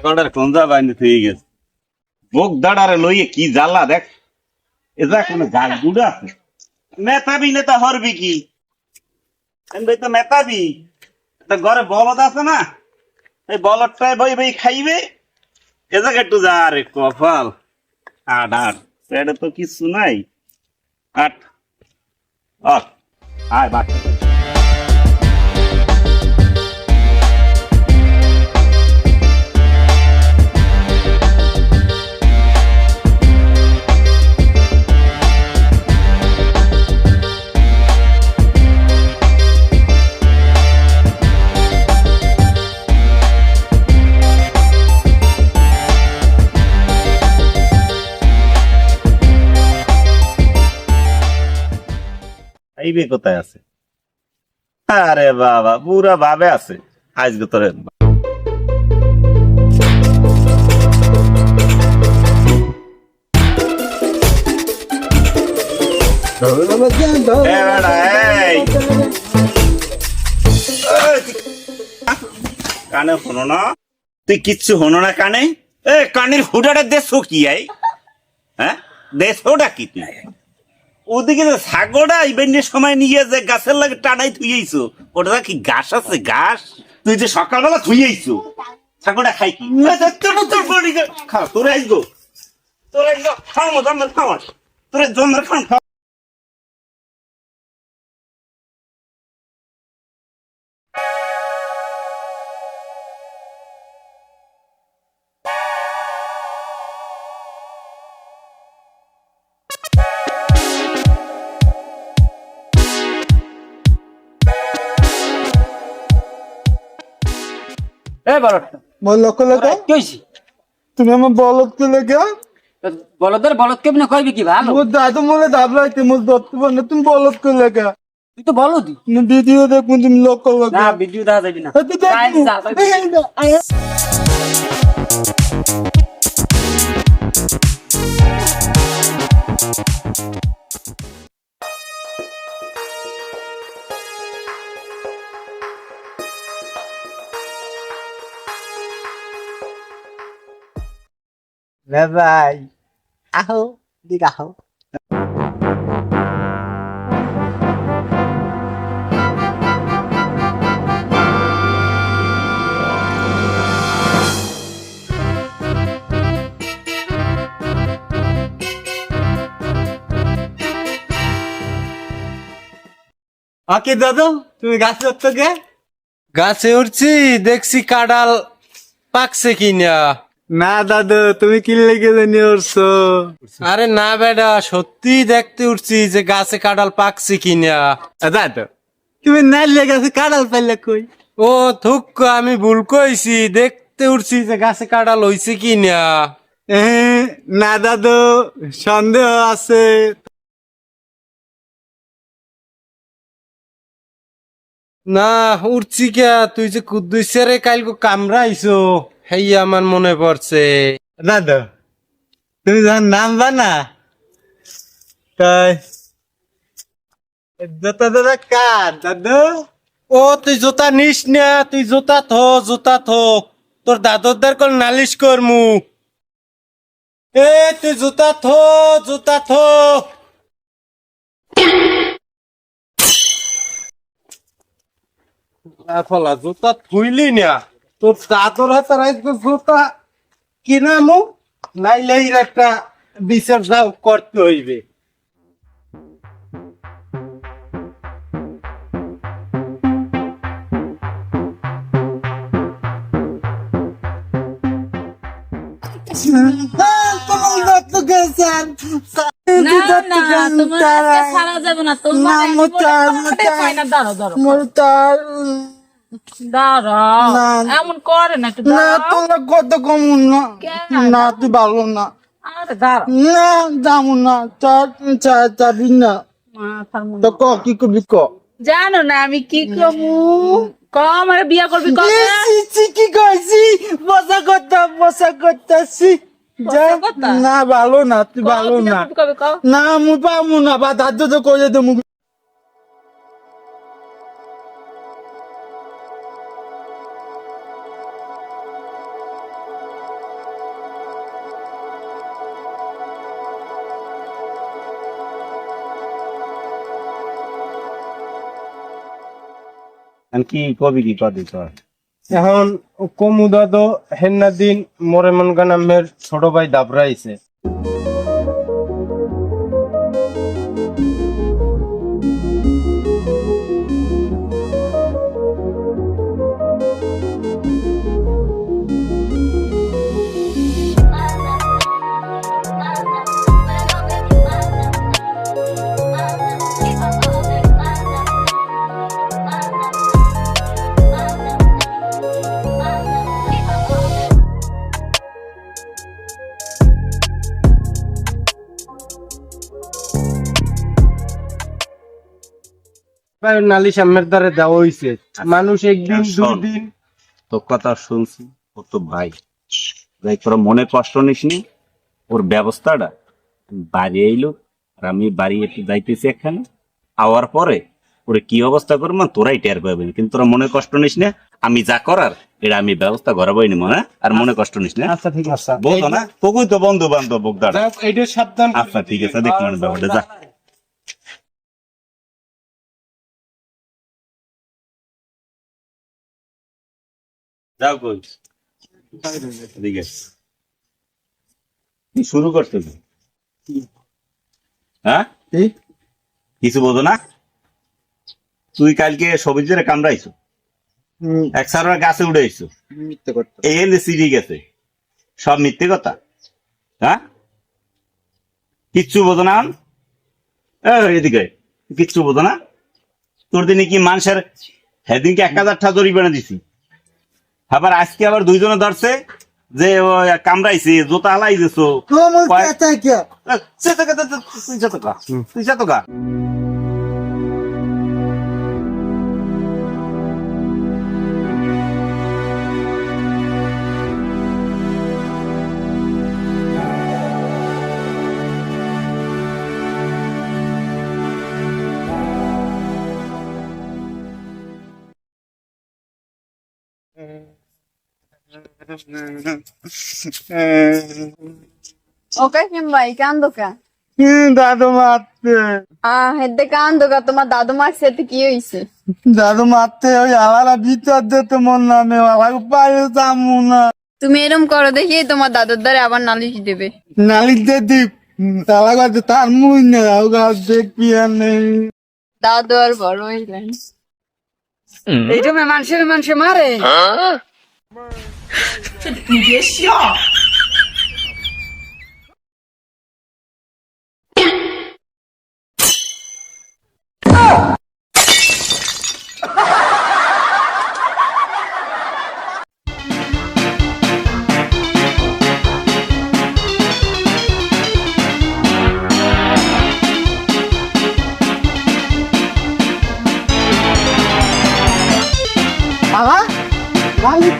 ছাগলটার কঞ্জা বাইনি থেকে গেছে। বুক দাঁড়ারে লইয়ে কি জ্বালা দেখ। এটা কোনো গাল গুড়া আছে। মেতাবি নেতা হরবি কি? আমি তো মেতাবি তা ঘরে বলদ আছে না? এই বলদটাই বই বই খাইবে। এ জায়গা একটু যা রে কপাল। আট আট। পেটে তো কিছু নাই। আট। আয় বাট খাইবে কোথায় আছে? আরে বাবা পুরা ভাবে আছে। আজকে তোরে কানে শোনো না? তুই কিচ্ছু হনো না কানে? এ, কানের হুডাটা দেশ কি আই হ্যাঁ? দেশ ওটা কি তুই? ওদিকে যে ছাগলটা ইভেন্টের সময় নিয়ে যে গাছের লাগে টানাই থুইয়েছো ওটা কি ঘাস আছে ঘাস তুই যে সকালবেলা থুইয়েছো ছাগলটা খাই কি তোর আইগো তোর আইগো খাও জন্মের খাওয়াস তোরে জন্মের খাও এ বলদটা মোর লক্ষ লেখা কি হইছে? তুমি আমার বলত কে লেখা বলদের বলদ কেমনে কইবি কি ভালো? মোর দাদু মোলে দাবলাইতে মোর দত্ত বনে তুমি বলত কে লেখা তুই তো বলদি ভিডিও দেখুন তুমি লক্ষ না লেখা ভিডিও দেখা যাবি না। তুই দেখ যাই। ভাই আহো দিক আহো আকে দাদু তুমি গাছ কে? গাছে উঠছি দেখছি কাডাল পাকছে কিনা। না দাদু তুমি কি লেগে জানি উঠছো। আরে না বেডা সত্যি দেখতে উঠছি যে গাছে কাডাল পাকছে কিনা। দাদু তুমি না লেগে কাড়াল পাইলে কই? ও থুক আমি ভুল কইছি দেখতে উঠছি যে গাছে কাডাল হইছে কিনা। না দাদু সন্দেহ আছে। না উঠছি কে তুই যে কুদ্দুসেরে কালকে কামড়াইছো। হেই আমার মনে পড়ছে। দাদু তুমি যখন নামবা না তাই দাদা দাদা কার দাদু? ও তুই জোতা নিস না তুই জোতা থো জোতা থো। তোর দাদরদার কল নালিশ করমু। এ তুই জুতা থো জুতা থো। ফলা জুতা থুইলি না। তোর দাদর হাতে রাখতে জুতা কিনামু নাইলে এর একটা বিচার করতে হইবে। না না তোমার আজকে ছাড়া যাবে না তোমার এমন করে না না তোমরা কত না। না তুই ভালো না। না যাব না। চার চার চাবি না। তো ক কি করবি ক? জানো না আমি কি কমু? কম আরে বিয়া করবি কি কইছি বসা করতে বসা করতেছি। না ভালো না তুই ভালো না। না পাবো না বা দাদু তো করে দে কি কবি কি কদি এখন কমুদা তো হেন্নাদিন মরেমন গান আমের ছোট ভাই দাবরাইছে। নালিশ আমের দ্বারে দেওয়া হইছে। মানুষ একদিন। দুদিন তোর কথা শুনছি ও তো ভাই। তোর মনে কষ্ট নিস নি ওর ব্যবস্থাটা? বাড়ি আইলো আর আমি বাড়ি একটু যাইতেছি এখানে। আওয়ার পরে ওরে কি অবস্থা করব তোরাই টের পাবেন কিন্তু তোরা মনে কষ্ট নিস না আমি যা করার এটা আমি ব্যবস্থা করাবোই নি মনে? আর মনে কষ্ট নিস না আচ্ছা ঠিক আছে। বলতো না? তোকুই তো বন্ধু বান্ধব বোকদার এইটা সাবধান। আচ্ছা ঠিক আছে দেখ মানে ব্যাপারটা যা। যাও কই। ঠিক কি শুরু করতে হ্যাঁ? কিছু বোঝো না? তুই কালকে সবজিরে কামড়াইছো। এক সারা গাছে মিথ্যে এই সিঁড়ি গেছে। সব মিথ্যে কথা? হ্যাঁ? কিচ্ছু বোঝো না এদিকে কিচ্ছু বোঝো না? তোর দিনে কি মানুষের সেদিনকে এক হাজার টাকা জরিমানা দিছি? আবার আজকে আবার দুইজনে ধরছে যে কামড়াইছে জোতা হালাই দিছো তুই যা তুই যা ওকে কিংবা কান্দো কা দাদু মারতে আহ হেদে কান্দো কা তোমার দাদু মারছে তো কি হইছে দাদু মারতে ওই আলাদা ভিতর দিতে মন নামে আলাদা পায়ে যাব না তুমি এরম করো দেখি তোমার দাদুর দ্বারা আবার নালিশ দেবে নালিতে দ্বীপ তালা গাছে তার মুই নেই গাছ দেখবি আর নেই দাদু আর বড় হইলেন এইটা মে মানুষের মানুষে মারে তালা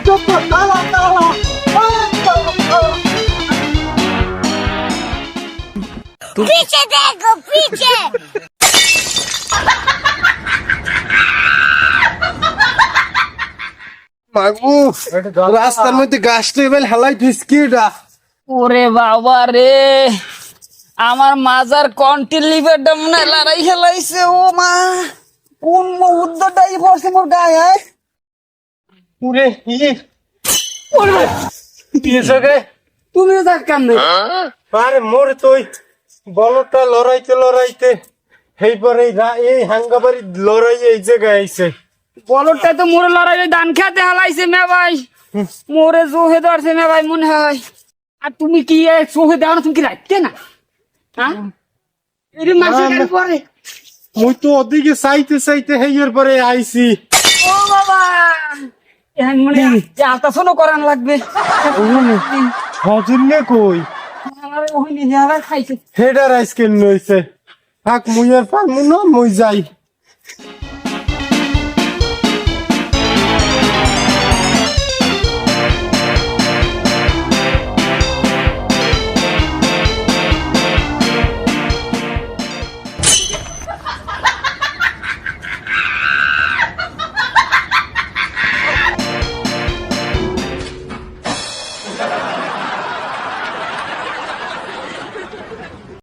মালিক তো তালা তালা पीछे देखो पीछे মাগু রাস্তার মধ্যে গাছটা এবার হেলাই ফিসকিটা ওরে বাবা রে আমার মাজার কন্টিলিভারটা মনে হয় লড়াই খেলাইছে ও মা কোন উদ্যোগটাই পড়ছে মোর গায়ে আয়? পুরে ই পিছকে তুমিও যাক কান্দে আরে মোর তুই। বলটা লড়াইতে লড়াইতে এই পরে এই হাঙ্গাবাড়ি লড়াই এই জায়গায় আইছে। বলটা তো মোরে লড়াই দান খেতে হালাইছে মে ভাই। মোরে জোহে ধরছে মে ভাই মনে হয়। আর তুমি কি দেওয়া না তুমি কি রাখতে না? হ্যাঁ? এর মাসে পরে। মুই তো ওদিকে চাইতে চাইতে হেইয়ের পরে আইছি। ও বাবা। মানে আলট্রাসাউন্ড করান লাগবে। হজুল্লে কই? আমার ওই নিজে আবার খাইছে। হেডার আইসকেন নইছে থাক মুই আর পারমু মুই যাই।